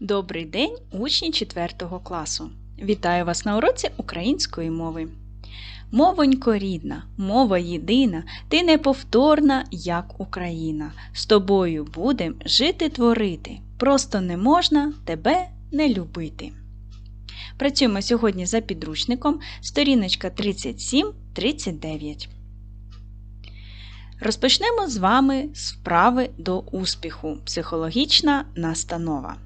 Добрий день, учні 4 класу! Вітаю вас на уроці української мови. Мовонько рідна, мова єдина, ти неповторна, як Україна. З тобою будем жити творити. Просто не можна тебе не любити. Працюємо сьогодні за підручником сторіночка 37-39. Розпочнемо з вами з вправи до успіху. Психологічна настанова.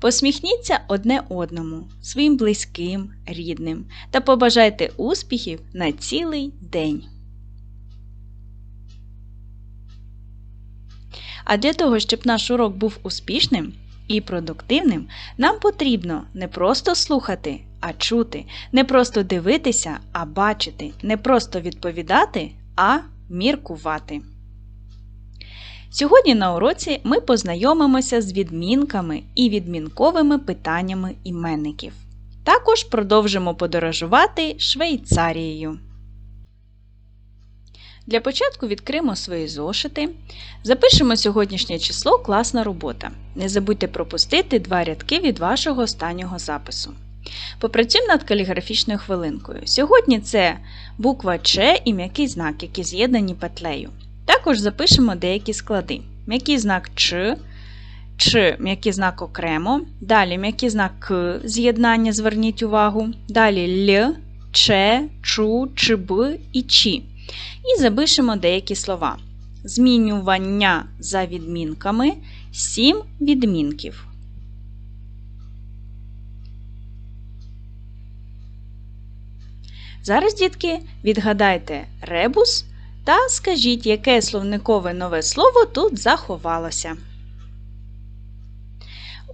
Посміхніться одне одному, своїм близьким, рідним та побажайте успіхів на цілий день. А для того, щоб наш урок був успішним і продуктивним, нам потрібно не просто слухати, а чути, не просто дивитися, а бачити, не просто відповідати, а міркувати. Сьогодні на уроці ми познайомимося з відмінками і відмінковими питаннями іменників. Також продовжимо подорожувати Швейцарією. Для початку відкриємо свої зошити. Запишемо сьогоднішнє число класна робота. Не забудьте пропустити два рядки від вашого останнього запису. Попрацюємо над каліграфічною хвилинкою. Сьогодні це буква Ч і м'який знак, які з'єднані петлею. Також запишемо деякі склади. М'який знак Ч, Ч м'який знак окремо. Далі м'який знак К з'єднання, зверніть увагу. Далі Л, Ч, Чу, ЧБ і Чі. І запишемо деякі слова. Змінювання за відмінками, сім відмінків. Зараз, дітки, відгадайте ребус та скажіть, яке словникове нове слово тут заховалося.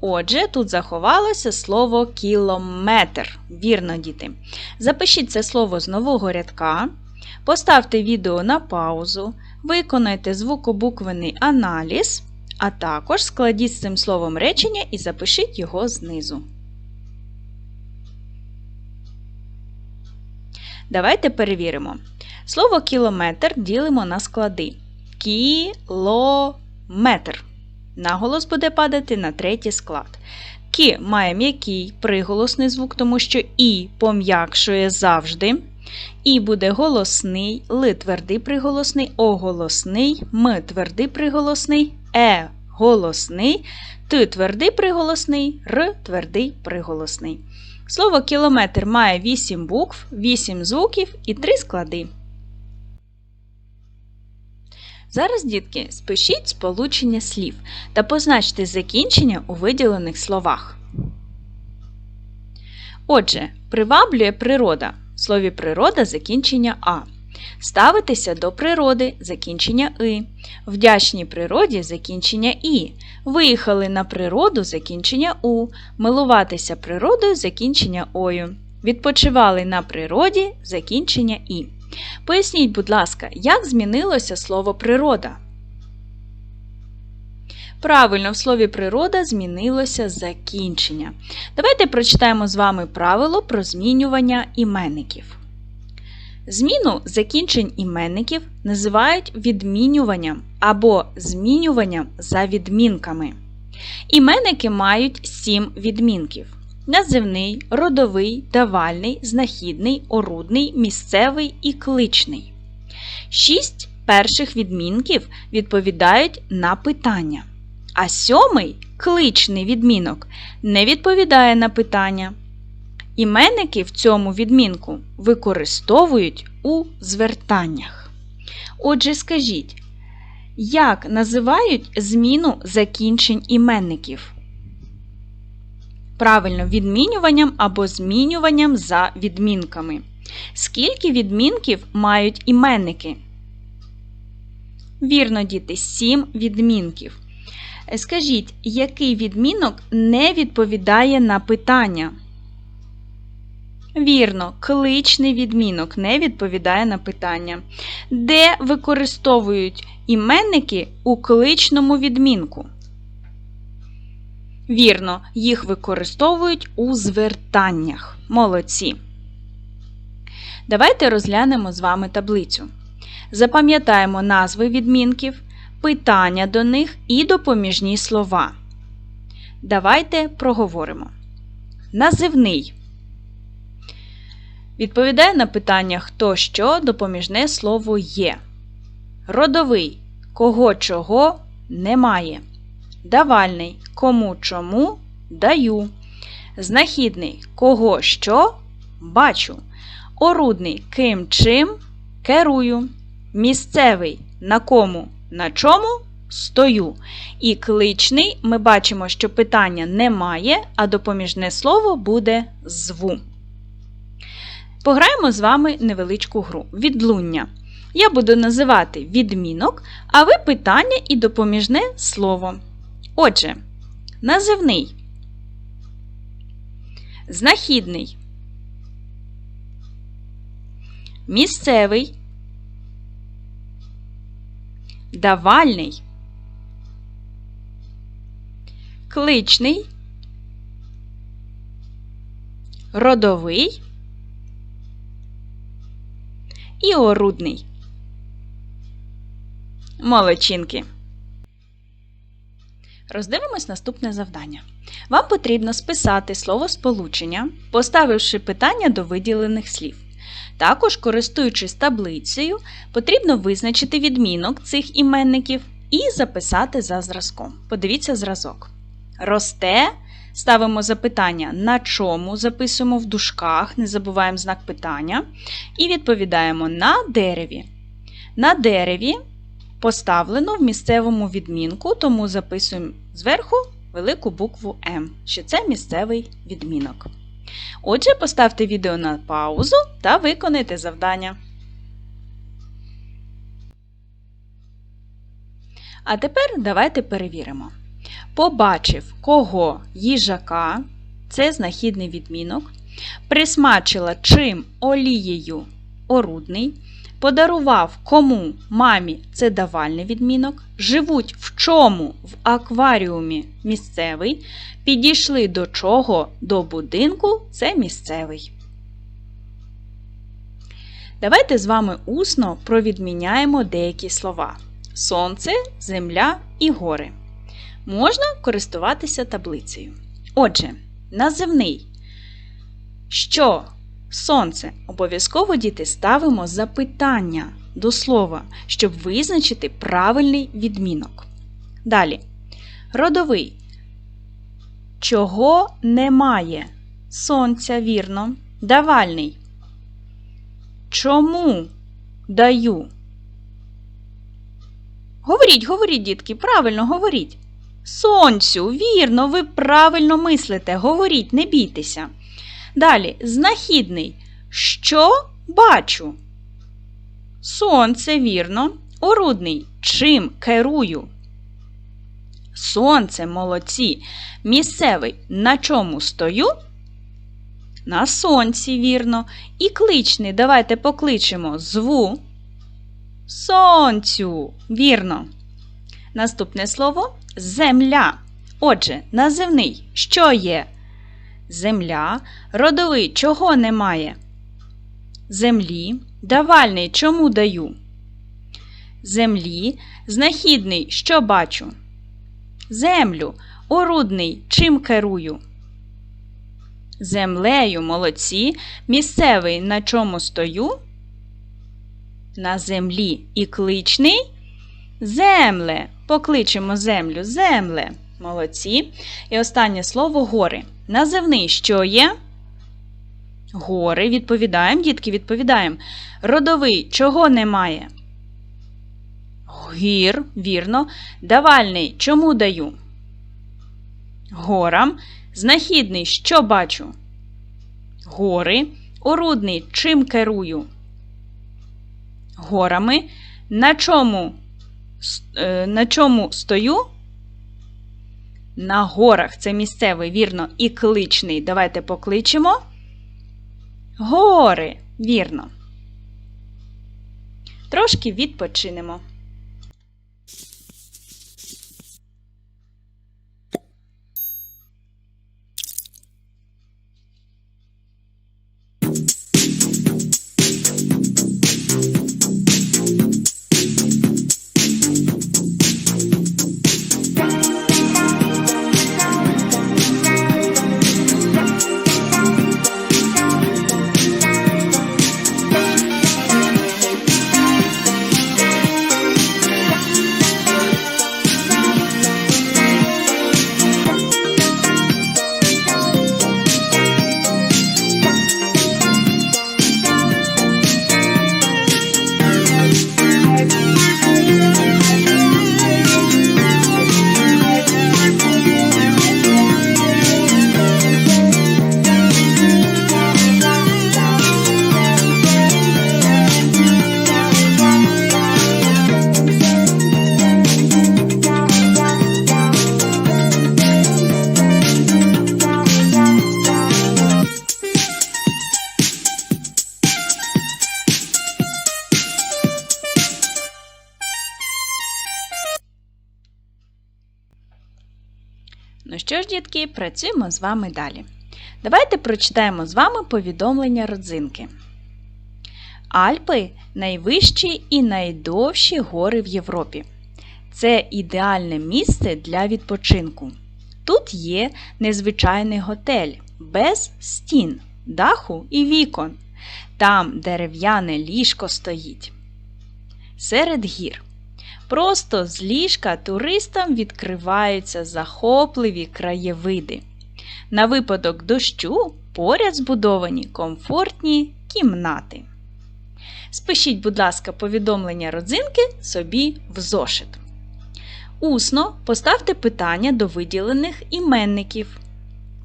Отже, тут заховалося слово кілометр. Вірно, діти. Запишіть це слово з нового рядка, поставте відео на паузу, виконайте звукобуквений аналіз, а також складіть з цим словом речення і запишіть його знизу. Давайте перевіримо. Слово кілометр ділимо на склади. Кілометр. Наголос буде падати на третій склад. Кі має м'який приголосний звук, тому що І пом'якшує завжди. І буде голосний, Ли твердий приголосний, О голосний, М твердий приголосний, Е голосний, Т твердий приголосний, Р твердий приголосний. Слово кілометр має 8 букв, 8 звуків і 3 склади. Зараз, дітки, спишіть сполучення слів та позначте закінчення у виділених словах. Отже, приваблює природа. В слові природа закінчення А. Ставитися до природи закінчення И. Вдячній природі закінчення І. Виїхали на природу закінчення У. Милуватися природою закінчення Ою. Відпочивали на природі закінчення І. Поясніть, будь ласка, як змінилося слово природа? Правильно, в слові природа змінилося закінчення. Давайте прочитаємо з вами правило про змінювання іменників. Зміну закінчень іменників називають відмінюванням або змінюванням за відмінками. Іменники мають сім відмінків називний, родовий, давальний, знахідний, орудний, місцевий і кличний. Шість перших відмінків відповідають на питання. А сьомий кличний відмінок не відповідає на питання. Іменники в цьому відмінку використовують у звертаннях. Отже, скажіть, як називають зміну закінчень іменників? Правильно, відмінюванням або змінюванням за відмінками. Скільки відмінків мають іменники? Вірно, діти, 7 відмінків. Скажіть, який відмінок не відповідає на питання? Вірно, кличний відмінок не відповідає на питання. Де використовують іменники у кличному відмінку? Вірно, їх використовують у звертаннях. Молодці. Давайте розглянемо з вами таблицю. Запам'ятаємо назви відмінків, питання до них і допоміжні слова. Давайте проговоримо. Називний. Відповідає на питання хто що допоміжне слово є. Родовий кого чого немає. Давальний кому чому даю. Знахідний кого що бачу. Орудний ким чим керую. Місцевий на кому на чому стою. І кличний ми бачимо, що питання немає, а допоміжне слово буде зву. Пограємо з вами невеличку гру відлуння. Я буду називати відмінок, а ви питання і допоміжне слово. Отже, називний, знахідний, місцевий, давальний, кличний, родовий і орудний. Молодчинки. Роздивимось наступне завдання. Вам потрібно списати словосполучення, поставивши питання до виділених слів. Також, користуючись таблицею, потрібно визначити відмінок цих іменників і записати за зразком. Подивіться зразок. Росте. Ставимо запитання, на чому записуємо в дужках, не забуваємо знак питання. І відповідаємо на дереві. На дереві поставлено в місцевому відмінку, тому записуємо зверху велику букву М, що це місцевий відмінок. Отже, поставте відео на паузу та виконайте завдання. А тепер давайте перевіримо. Побачив кого їжака, це знахідний відмінок. Присмачила чим олією орудний. Подарував кому мамі це давальний відмінок. Живуть в чому в акваріумі місцевий. Підійшли до чого до будинку це місцевий. Давайте з вами усно провідміняємо деякі слова: сонце, земля і гори. Можна користуватися таблицею. Отже, називний. Що сонце обов'язково діти ставимо запитання до слова, щоб визначити правильний відмінок. Далі. Родовий. Чого немає? Сонця, вірно. Давальний. Чому даю? Говоріть, говоріть, дітки, правильно говоріть. Сонцю, вірно, ви правильно мислите. Говоріть, не бійтеся. Далі, знахідний. Що бачу? Сонце, вірно. Орудний. Чим керую? Сонце, молодці. Місцевий. На чому стою? На сонці, вірно. І кличний. Давайте покличемо зву. Сонцю, вірно. Наступне слово земля. Отже, називний. Що є? Земля. Родовий чого немає? Землі. Давальний чому даю? Землі. Знахідний що бачу? Землю. Орудний чим керую? Землею молодці. Місцевий на чому стою? На землі. І кличний земле. Покличемо землю, земле. Молодці. І останнє слово гори. Називний що є? Гори. Відповідаємо, дітки, відповідаємо. Родовий чого немає? Гір, вірно. Давальний чому даю? Горам. Знахідний що бачу? Гори. Орудний чим керую? Горами. На чому? Е, на чому стою? На горах це місцевий, вірно, і кличний. Давайте покличемо. Гори, вірно. Трошки відпочинемо. Що ж, дітки, працюємо з вами далі. Давайте прочитаємо з вами повідомлення родзинки. Альпи найвищі і найдовші гори в Європі. Це ідеальне місце для відпочинку. Тут є незвичайний готель без стін, даху і вікон. Там дерев'яне ліжко стоїть. Серед гір. Просто з ліжка туристам відкриваються захопливі краєвиди. На випадок дощу поряд збудовані комфортні кімнати. Спишіть, будь ласка, повідомлення родзинки собі в зошит. Усно поставте питання до виділених іменників.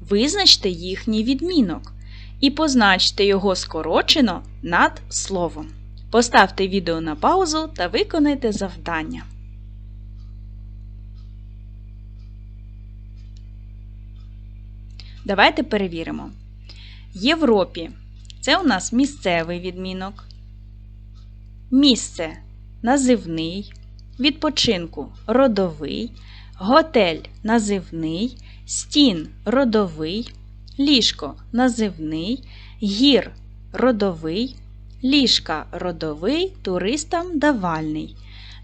Визначте їхній відмінок і позначте його скорочено над словом. Поставте відео на паузу та виконайте завдання. Давайте перевіримо. Європі це у нас місцевий відмінок. Місце називний, відпочинку родовий, готель називний, стін родовий, ліжко називний, гір родовий, ліжка родовий, туристам давальний,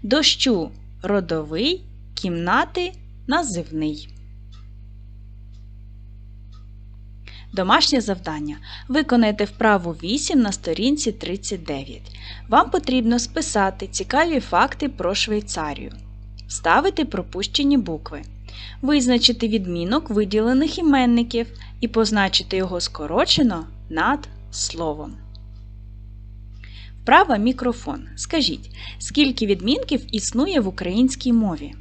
дощу родовий, кімнати називний. Домашнє завдання. Виконайте вправу 8 на сторінці 39. Вам потрібно списати цікаві факти про Швейцарію, ставити пропущені букви, визначити відмінок виділених іменників і позначити його скорочено над словом. Вправа мікрофон. Скажіть, скільки відмінків існує в українській мові?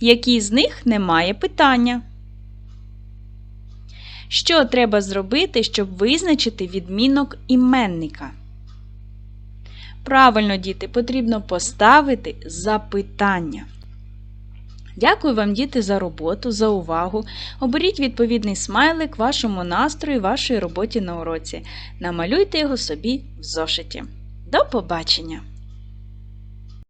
Які з них немає питання? Що треба зробити, щоб визначити відмінок іменника? Правильно, діти, потрібно поставити запитання. Дякую вам, діти, за роботу, за увагу. Оберіть відповідний смайлик вашому настрою, вашій роботі на уроці. Намалюйте його собі в зошиті. До побачення!